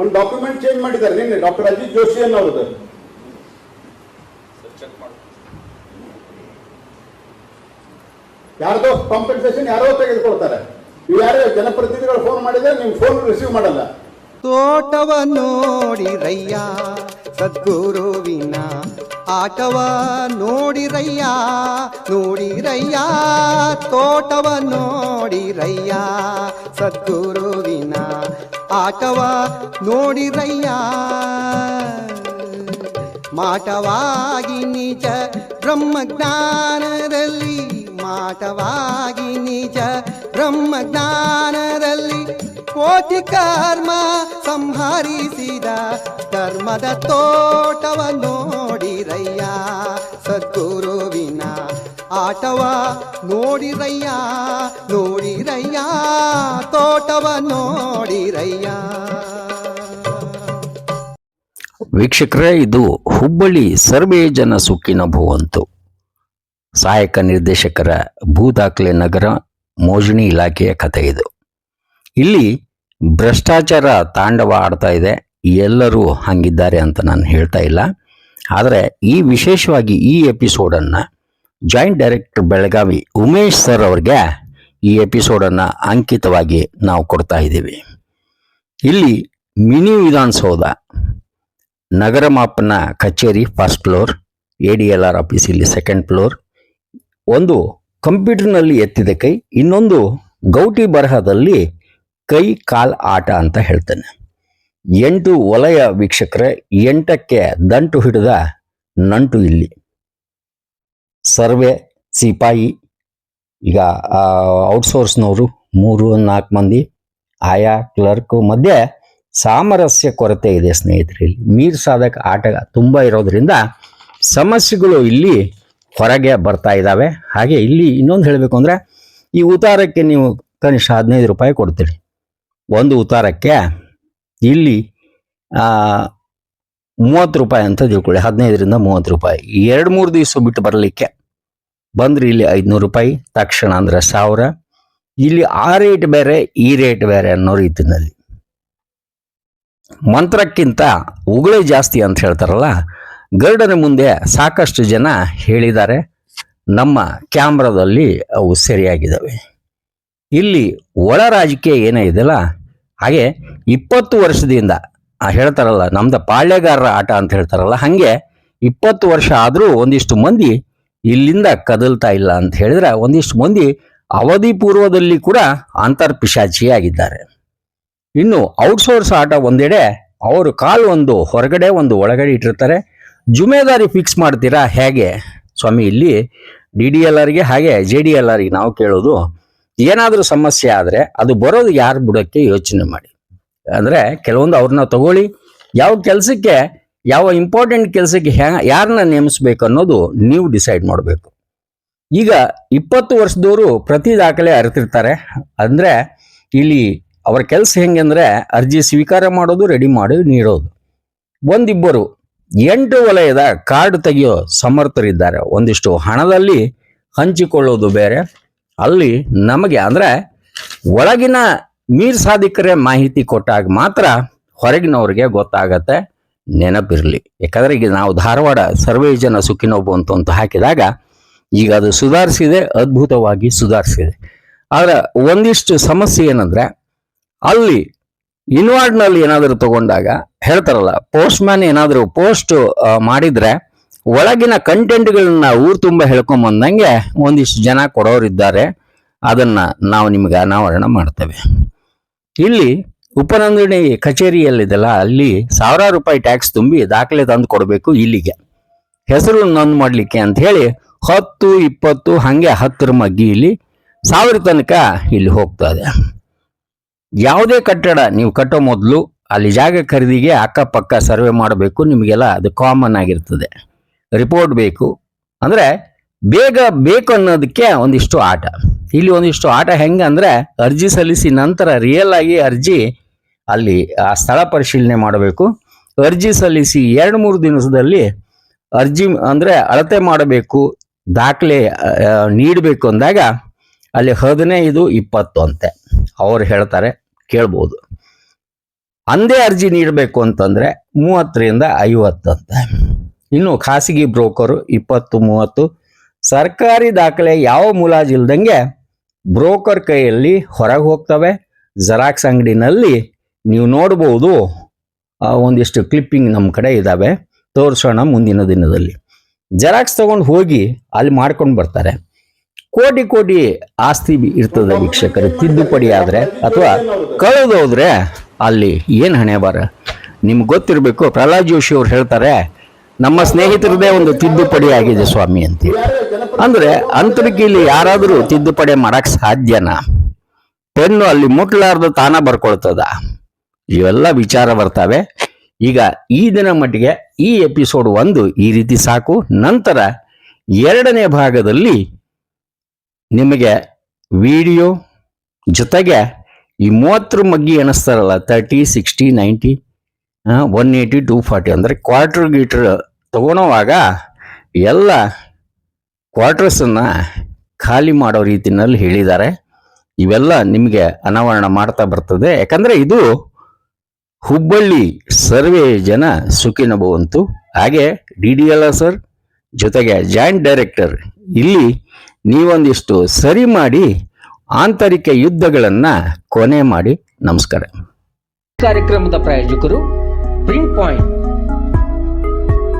ಒಂದು document change ಮಾಡಿದ್ದಾರೆ. ನಿನ್ನೆ ಡಾಕ್ಟರ್ ಅಜಿತ್ ಜೋಶಿ ಅನ್ನೋರದ್ದು ಯಾರದೋ ಕಾಂಪನ್ಸೇಷನ್ ಯಾರೋ ತೆಗೆದುಕೊಳ್ತಾರೆ. ನೀವು ಯಾರೋ ಜನಪ್ರತಿನಿಧಿಗಳು ಫೋನ್ ಮಾಡಿದ್ರೆ ನಿಮ್ ಫೋನ್ ರಿಸೀವ್ ಮಾಡಲ್ಲ. ತೋಟವ ನೋಡಿರಯ್ಯ ಸದ್ಗುರುವಿನ ಆಟವ ನೋಡಿರಯ್ಯ ನೋಡಿರಯ್ಯ, ತೋಟವ ನೋಡಿರಯ್ಯ, ಸದ್ಗುರುವಿನ ಆಟವ ನೋಡಿರಯ್ಯ. ಮಾಟವಾಗಿ ನಿಜ ಬ್ರಹ್ಮಜ್ಞಾನದಲ್ಲಿ, ಮಾಟವಾಗಿ ನಿಜ ಬ್ರಹ್ಮಜ್ಞಾನದಲ್ಲಿ ಕೋಟಿ ಕರ್ಮ ಸಂಹರಿಸಿದ ಧರ್ಮದ ತೋಟವ ನೋಡಿರಯ್ಯ. ಆಟವ ನೋಡಿರಯ್ಯ ನೋಡಿರಯ್ಯ, ತೋಟವ ನೋಡಿರಯ್ಯ. ವೀಕ್ಷಕರೇ, ಇದು ಹುಬ್ಬಳ್ಳಿ ಸರ್ವೇ ಜನ ಸುಖಿನ ಭುವಂತು ಸಹಾಯಕ ನಿರ್ದೇಶಕರ ಭೂ ದಾಖಲೆ ನಗರ, ಮೋಜಣಿ ಇಲಾಖೆಯ ಕಥೆ ಇದು. ಇಲ್ಲಿ ಭ್ರಷ್ಟಾಚಾರ ತಾಂಡವ ಆಡ್ತಾ ಇದೆ, ಎಲ್ಲರೂ ಹಂಗಿದ್ದಾರೆ ಅಂತ ನಾನು ಹೇಳ್ತಾ ಇಲ್ಲ. ಆದರೆ ಈ ವಿಶೇಷವಾಗಿ ಈ ಎಪಿಸೋಡನ್ನು joint director Belagavi Umesh sir ಅವ್ರಿಗೆ ಈ ಎಪಿಸೋಡನ್ನು ಅಂಕಿತವಾಗಿ ನಾವು ಕೊಡ್ತಾ ಇದ್ದೀವಿ. ಇಲ್ಲಿ ಮಿನಿ ವಿಧಾನಸೌಧ, ನಗರ ಮಾಪನ ಕಚೇರಿ first floor A D L R office ಇಲ್ಲಿ ಸೆಕೆಂಡ್ ಫ್ಲೋರ್ ಒಂದು ಕಂಪ್ಯೂಟರ್ನಲ್ಲಿ ಎತ್ತಿದ ಕೈ, ಇನ್ನೊಂದು ಗೌಟಿ ಬರಹದಲ್ಲಿ ಕೈ, ಕಾಲ್ ಆಟ ಅಂತ ಹೇಳ್ತಾನೆ. ಎಂಟು ವಲಯ ವೀಕ್ಷಕರೇ, ಎಂಟಕ್ಕೆ ದಂಟು ಹಿಡಿದ ನಂಟು ಇಲ್ಲಿ. ಸರ್ವೆ ಸಿಪಾಯಿ. ಈಗ ಔಟ್ಸೋರ್ಸ್ನವರು ಮೂರು, ನಾಲ್ಕು ಮಂದಿ, ಆಯಾ ಕ್ಲರ್ಕ್ ಮಧ್ಯೆ ಸಾಮರಸ್ಯ ಕೊರತೆ ಇದೆ ಸ್ನೇಹಿತರೆ ಇಲ್ಲಿ ಮೀರ್ ಸಾಧಕ ಆಟ ತುಂಬ ಇರೋದ್ರಿಂದ ಸಮಸ್ಯೆಗಳು ಇಲ್ಲಿ ಹೊರಗೆ ಬರ್ತಾ ಇದ್ದಾವೆ ಹಾಗೆ ಇಲ್ಲಿ ಇನ್ನೊಂದು ಹೇಳಬೇಕು ಅಂದರೆ, ಈ ಉತಾರಕ್ಕೆ ನೀವು ಕನಿಷ್ಠ ಹದಿನೈದು ರೂಪಾಯಿ ಕೊಡ್ತೀರಿ. ಒಂದು ಉತಾರಕ್ಕೆ ಇಲ್ಲಿ ಮೂವತ್ತು ರೂಪಾಯಿ ಅಂತ ತಿಳ್ಕೊಳ್ಳಿ. ಹದಿನೈದರಿಂದ ಮೂವತ್ತು ರೂಪಾಯಿ. ಎರಡು ಮೂರು ದಿವಸ ಬಿಟ್ಟು ಬರಲಿಕ್ಕೆ ಬಂದ್ರೆ ಇಲ್ಲಿ ಐದುನೂರು ರೂಪಾಯಿ, ತಕ್ಷಣ ಅಂದರೆ ಸಾವಿರ. ಇಲ್ಲಿ ಆ ರೇಟ್ ಬೇರೆ, ಈ ರೇಟ್ ಬೇರೆ ಅನ್ನೋ ರೀತಿಯಲ್ಲಿ ಮಂತ್ರಕ್ಕಿಂತ ಉಗುಳೆ ಜಾಸ್ತಿ ಅಂತ ಹೇಳ್ತಾರಲ್ಲ, ಗರ್ಡನ ಮುಂದೆ ಸಾಕಷ್ಟು ಜನ ಹೇಳಿದ್ದಾರೆ, ನಮ್ಮ ಕ್ಯಾಮ್ರಾದಲ್ಲಿ ಅವು ಸರಿಯಾಗಿದ್ದಾವೆ. ಇಲ್ಲಿ ಒಳ ರಾಜಕೀಯ ಏನೇ ಇದೆಯಲ್ಲ, ಹಾಗೆ ಇಪ್ಪತ್ತು ವರ್ಷದಿಂದ ಹೇಳ್ತಾರಲ್ಲ, ನಮ್ದು ಪಾಳ್ಯಗಾರರ ಆಟ ಅಂತ ಹೇಳ್ತಾರಲ್ಲ, ಹಾಗೆ ಇಪ್ಪತ್ತು ವರ್ಷ ಆದರೂ ಒಂದಿಷ್ಟು ಮಂದಿ ಇಲ್ಲಿಂದ ಕದಲ್ತಾ ಇಲ್ಲ ಅಂತ ಹೇಳಿದ್ರೆ ಒಂದಿಷ್ಟು ಮಂದಿ ಅವಧಿ ಪೂರ್ವದಲ್ಲಿ ಕೂಡ ಅಂತರ್ಪಿಶಾಚಿಯಾಗಿದ್ದಾರೆ. ಇನ್ನು ಔಟ್ಸೋರ್ಸ್ ಆಟ ಒಂದೆಡೆ ಅವರು ಕಾಲು ಒಂದು ಹೊರಗಡೆ ಒಂದು ಒಳಗಡೆ ಇಟ್ಟಿರ್ತಾರೆ. ಜುಮೇದಾರಿ ಫಿಕ್ಸ್ ಮಾಡ್ತೀರಾ ಹೇಗೆ? ಸ್ವಾಮಿ, ಇಲ್ಲಿ ಡಿ ಡಿ ಎಲ್ ಆರ್ಗೆ ಹಾಗೆ ಜೆ ಡಿ ಎಲ್ ಆರ್ಗೆ ನಾವು ಕೇಳೋದು ಏನಾದರೂ ಸಮಸ್ಯೆ ಆದರೆ ಅದು ಬರೋದು ಯಾರು ಬಿಡೋಕ್ಕೆ ಯೋಚನೆ ಮಾಡಿ. ಅಂದರೆ ಕೆಲವೊಂದು ಅವ್ರನ್ನ ತಗೊಳ್ಳಿ. ಯಾವ ಕೆಲಸಕ್ಕೆ, ಯಾವ ಇಂಪಾರ್ಟೆಂಟ್ ಕೆಲಸಕ್ಕೆ ಹ್ಯಾ ಯಾರನ್ನ ನೇಮಿಸ್ಬೇಕು ಅನ್ನೋದು ನೀವು ಡಿಸೈಡ್ ಮಾಡಬೇಕು. ಈಗ ಇಪ್ಪತ್ತು ವರ್ಷದವರು ಪ್ರತಿ ದಾಖಲೆ ಅರಿತಿರ್ತಾರೆ. ಅಂದರೆ ಇಲ್ಲಿ ಅವರ ಕೆಲಸ ಹೆಂಗೆ ಅಂದರೆ ಅರ್ಜಿ ಸ್ವೀಕಾರ ಮಾಡೋದು ರೆಡಿ ಮಾಡಿ ನೀಡೋದು. ಒಂದಿಬ್ಬರು, ಎಂಟು ವಲಯದ ಕಾರ್ಡ್ ತೆಗೆಯೋ ಸಮರ್ಥರಿದ್ದಾರೆ. ಒಂದಿಷ್ಟು ಹಣದಲ್ಲಿ ಹಂಚಿಕೊಳ್ಳೋದು ಬೇರೆ. ಅಲ್ಲಿ ನಮಗೆ ಅಂದರೆ ಒಳಗಿನ ಮೀರ್ ಸಾಧಿಕರೇ ಮಾಹಿತಿ ಕೊಟ್ಟಾಗ ಮಾತ್ರ ಹೊರಗಿನವ್ರಿಗೆ ಗೊತ್ತಾಗತ್ತೆ, ನೆನಪಿರಲಿ. ಯಾಕಂದ್ರೆ ಈಗ ನಾವು ಧಾರವಾಡ ಸರ್ವೇ ಜನ ಸುಖಿನೋಬು ಅಂತ ಅಂತ ಹಾಕಿದಾಗ ಈಗ ಅದು ಸುಧಾರಿಸಿದೆ, ಅದ್ಭುತವಾಗಿ ಸುಧಾರಿಸಿದೆ. ಆದ್ರೆ ಒಂದಿಷ್ಟು ಸಮಸ್ಯೆ ಏನಂದ್ರೆ, ಅಲ್ಲಿ ಇನ್ವಾರ್ಡ್ನಲ್ಲಿ ಏನಾದರೂ ತಗೊಂಡಾಗ ಹೇಳ್ತಾರಲ್ಲ ಪೋಸ್ಟ್ ಮ್ಯಾನ್ ಏನಾದರೂ ಪೋಸ್ಟ್ ಮಾಡಿದ್ರೆ ಒಳಗಿನ ಕಂಟೆಂಟ್ಗಳನ್ನ ಊರು ತುಂಬ ಹೇಳ್ಕೊಂಬಂದಂಗೆ ಒಂದಿಷ್ಟು ಜನ ಕೊಡೋರಿದ್ದಾರೆ, ಅದನ್ನ ನಾವು ನಿಮ್ಗೆ ಅನಾವರಣ ಮಾಡ್ತೇವೆ. ಇಲ್ಲಿ ಉಪನೋಂದಣಿ ಕಚೇರಿಯಲ್ಲಿದೆಲ್ಲ ಅಲ್ಲಿ ಸಾವಿರಾರು ರೂಪಾಯಿ ಟ್ಯಾಕ್ಸ್ ತುಂಬಿ ದಾಖಲೆ ತಂದು ಕೊಡಬೇಕು ಇಲ್ಲಿಗೆ. ಹೆಸರು ನೊಂದು ಮಾಡಲಿಕ್ಕೆ ಅಂತ ಹೇಳಿ ಹತ್ತು, ಇಪ್ಪತ್ತು, ಹಾಗೆ ಹತ್ತರ ಮಗ್ಗಿ ಇಲ್ಲಿ ಸಾವಿರ ತನಕ ಇಲ್ಲಿ ಹೋಗ್ತಾ ಇದೆ. ಯಾವುದೇ ಕಟ್ಟಡ ನೀವು ಕಟ್ಟೋ ಮೊದಲು ಅಲ್ಲಿ ಜಾಗ ಖರೀದಿಗೆ ಅಕ್ಕಪಕ್ಕ ಸರ್ವೆ ಮಾಡಬೇಕು, ನಿಮಗೆಲ್ಲ ಅದು ಕಾಮನ್ ಆಗಿರ್ತದೆ. ರಿಪೋರ್ಟ್ ಬೇಕು. ಅಂದರೆ ಬೇಗ ಬೇಕು ಅನ್ನೋದಕ್ಕೆ ಒಂದಿಷ್ಟು ಆಟ. ಇಲ್ಲಿ ಒಂದಿಷ್ಟು ಆಟ ಹೆಂಗೆ ಅಂದರೆ ಅರ್ಜಿ ಸಲ್ಲಿಸಿ ನಂತರ ರಿಯಲ್ ಆಗಿ ಅರ್ಜಿ ಅಲ್ಲಿ ಆ ಸ್ಥಳ ಪರಿಶೀಲನೆ ಮಾಡಬೇಕು. ಅರ್ಜಿ ಸಲ್ಲಿಸಿ ಎರಡು ಮೂರು ದಿವಸದಲ್ಲಿ ಅರ್ಜಿ ಅಂದರೆ ಅಳತೆ ಮಾಡಬೇಕು, ದಾಖಲೆ ನೀಡಬೇಕು ಅಂದಾಗ ಅಲ್ಲಿ ಹದಿನೈದು, ಇಪ್ಪತ್ತು ಅಂತೆ. ಅವ್ರು ಹೇಳ್ತಾರೆ, ಕೇಳ್ಬೋದು. ಅಂದೇ ಅರ್ಜಿ ನೀಡಬೇಕು ಅಂತಂದ್ರೆ ಮೂವತ್ತರಿಂದ ಐವತ್ತು ಅಂತೆ. ಇನ್ನು ಖಾಸಗಿ ಬ್ರೋಕರು ಇಪ್ಪತ್ತು, ಮೂವತ್ತು, ಸರ್ಕಾರಿ ದಾಖಲೆ ಯಾವ ಮುಲಾಜಿಲ್ದಂಗೆ ಬ್ರೋಕರ್ ಕೈಯಲ್ಲಿ ಹೊರಗೆ ಹೋಗ್ತವೆ. ಜರಾಕ್ಸ್ ಅಂಗಡಿನಲ್ಲಿ ನೀವು ನೋಡ್ಬೋದು ಒಂದಿಷ್ಟು ಕ್ಲಿಪ್ಪಿಂಗ್ ನಮ್ಮ ಕಡೆ ಇದ್ದಾವೆ ತೋರಿಸೋಣ ಮುಂದಿನ ದಿನದಲ್ಲಿ. ಜೆರಾಕ್ಸ್ ತಗೊಂಡು ಹೋಗಿ ಅಲ್ಲಿ ಮಾಡ್ಕೊಂಡು ಬರ್ತಾರೆ. ಕೋಟಿ ಕೋಟಿ ಆಸ್ತಿ ಇರ್ತದೆ ವೀಕ್ಷಕರು. ತಿದ್ದುಪಡಿ ಆದರೆ ಅಥವಾ ಕಳೆದೋದ್ರೆ ಅಲ್ಲಿ ಏನು ಹಣೆ ಬಾರ ನಿಮ್ಗೆ ಗೊತ್ತಿರಬೇಕು, ಪ್ರಹ್ಲಾದ್ ಜೋಶಿ ಅವ್ರು ಹೇಳ್ತಾರೆ ನಮ್ಮ ಸ್ನೇಹಿತರದೇ ಒಂದು ತಿದ್ದುಪಡಿ ಆಗಿದೆ ಸ್ವಾಮಿ ಅಂತ ಅಂದ್ರೆ ಅಂತರಿಕೆ ಇಲ್ಲಿ ಯಾರಾದರೂ ತಿದ್ದುಪಡಿ ಮಾಡಕ್ ಸಾಧ್ಯನಾ? ಪೆನ್ನು ಅಲ್ಲಿ ಮುಟ್ಲಾರ್ದು ತಾನ ಬರ್ಕೊಳ್ತದ? ಇವೆಲ್ಲ ವಿಚಾರ ಬರ್ತವೆ. ಈಗ ಈ ದಿನ ಮಟ್ಟಿಗೆ ಈ ಎಪಿಸೋಡ್ ಒಂದು ಈ ರೀತಿ ಸಾಕು. ನಂತರ ಎರಡನೇ ಭಾಗದಲ್ಲಿ ನಿಮಗೆ ವಿಡಿಯೋ ಜೊತೆಗೆ ಈ ಮೂವತ್ತರ ಮಗ್ಗಿ ಎಣಿಸ್ತಾರಲ್ಲ thirty sixty ninety one eighty two forty ಅಂದರೆ ಕ್ವಾರ್ಟರ್ ಗೀಟ್ರ್ ತಗೊಳೋವಾಗ ಎಲ್ಲ ಕ್ವಾರ್ಟರ್ಸನ್ನು ಖಾಲಿ ಮಾಡೋ ರೀತಿಯಲ್ಲಿ ಹೇಳಿದ್ದಾರೆ. ಇವೆಲ್ಲ ನಿಮಗೆ ಅನಾವರಣ ಮಾಡ್ತಾ ಬರ್ತದೆ. ಯಾಕಂದರೆ ಇದು ಹುಬ್ಬಳ್ಳಿ ಸರ್ವೆ ಜನ ಸುಖಿನ ಭವಂತು ಹಾಗೆ ಡಿ ಡಿ ಎಲ್ ಸರ್ ಜೊತೆಗೆ ಜಾಯಿಂಟ್ ಡೈರೆಕ್ಟರ್ ಇಲ್ಲಿ ನೀವೊಂದಿಷ್ಟು ಸರಿ ಮಾಡಿ ಆಂತರಿಕ ಯುದ್ಧಗಳನ್ನು ಕೊನೆ ಮಾಡಿ ನಮಸ್ಕಾರ. ಕಾರ್ಯಕ್ರಮದ ಪ್ರಾಯೋಜಕರು ಪ್ರಿಂಟ್ ಪಾಯಿಂಟ್